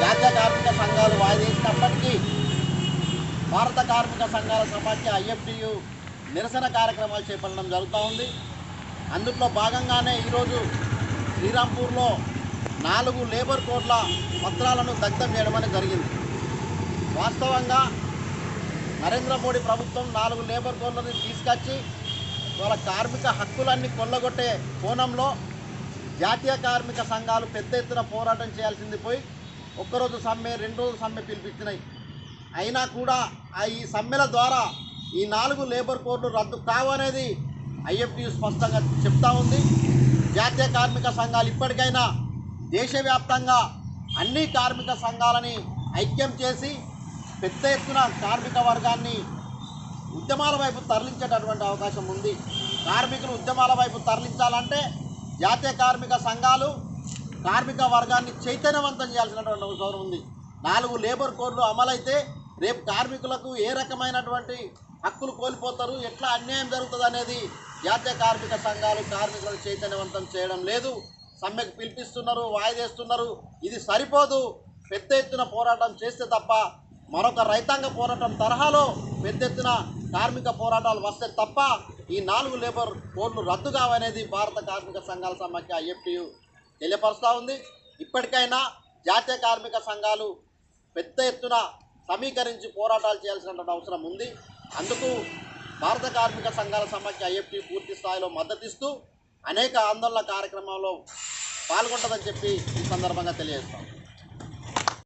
జాతీయ కార్మిక సంఘాలు వాయిదేసినప్పటికీ భారత కార్మిక సంఘాల సమాఖ్య ఐఎఫ్టియు నిరసన కార్యక్రమాలు చేపట్టడం జరుగుతూ ఉంది. అందులో భాగంగానే ఈరోజు శ్రీరాంపూర్లో నాలుగు లేబర్ కోడ్ల పత్రాలను దగ్ధం చేయడం జరిగింది. వాస్తవంగా నరేంద్ర మోడీ ప్రభుత్వం నాలుగు లేబర్ కోడ్లను తీసుకొచ్చి వాళ్ళ కార్మిక హక్కులన్నీ కొల్లగొట్టే కోణంలో జాతీయ కార్మిక సంఘాలు పెద్ద ఎత్తున పోరాటం చేయాల్సింది పోయి ఒక్కరోజు సమ్మె రెండు రోజులు సమ్మె పిలిపించినాయి. అయినా కూడా ఆ ఈ సమ్మెల ద్వారా ఈ నాలుగు లేబర్ కోడ్లు రద్దు కావనేది ఐఎఫ్టీ స్పష్టంగా చెప్తా ఉంది. జాతీయ కార్మిక సంఘాలు ఇప్పటికైనా దేశవ్యాప్తంగా అన్ని కార్మిక సంఘాలని ఐక్యం చేసి పెద్ద ఎత్తున కార్మిక వర్గాన్ని ఉద్యమాల వైపు తరలించేటటువంటి అవకాశం ఉంది. కార్మికులు ఉద్యమాల వైపు తరలించాలంటే జాతీయ కార్మిక సంఘాలు కార్మిక వర్గాన్ని చైతన్యవంతం చేయాల్సినటువంటి అవసరం ఉంది. నాలుగు లేబర్ కోడ్లు అమలైతే రేపు కార్మికులకు ఏ రకమైనటువంటి హక్కులు కోల్పోతారు ఎట్లా అన్యాయం జరుగుతుంది అనేది జాతీయ కార్మిక సంఘాలు కార్మికులను చైతన్యవంతం చేయడం లేదు. సమ్మెకు పిలిపిస్తున్నారు వాయిదేస్తున్నారు. ఇది సరిపోదు. పెద్ద ఎత్తున పోరాటం చేస్తే తప్ప మరొక రైతాంగ పోరాటం తరహాలో పెద్ద ఎత్తున కార్మిక పోరాటాలు వస్తే తప్ప ఈ నాలుగు లేబర్ కోడ్లు రద్దు కావనేది భారత కార్మిక సంఘాల సమాఖ్య ఐఎఫ్టియు తెలియపరుస్తూ ఉంది. ఇప్పటికైనా జాతీయ కార్మిక సంఘాలు పెద్ద ఎత్తున సమీకరించి పోరాటాలు చేయాల్సినటువంటి అవసరం ఉంది. అందుకు భారత కార్మిక సంఘాల సమాఖ్య ఐఎఫ్టి పూర్తి స్థాయిలో మద్దతిస్తూ అనేక ఆందోళన కార్యక్రమాల్లో పాల్గొంటుందని చెప్పి ఈ సందర్భంగా తెలియజేస్తాం.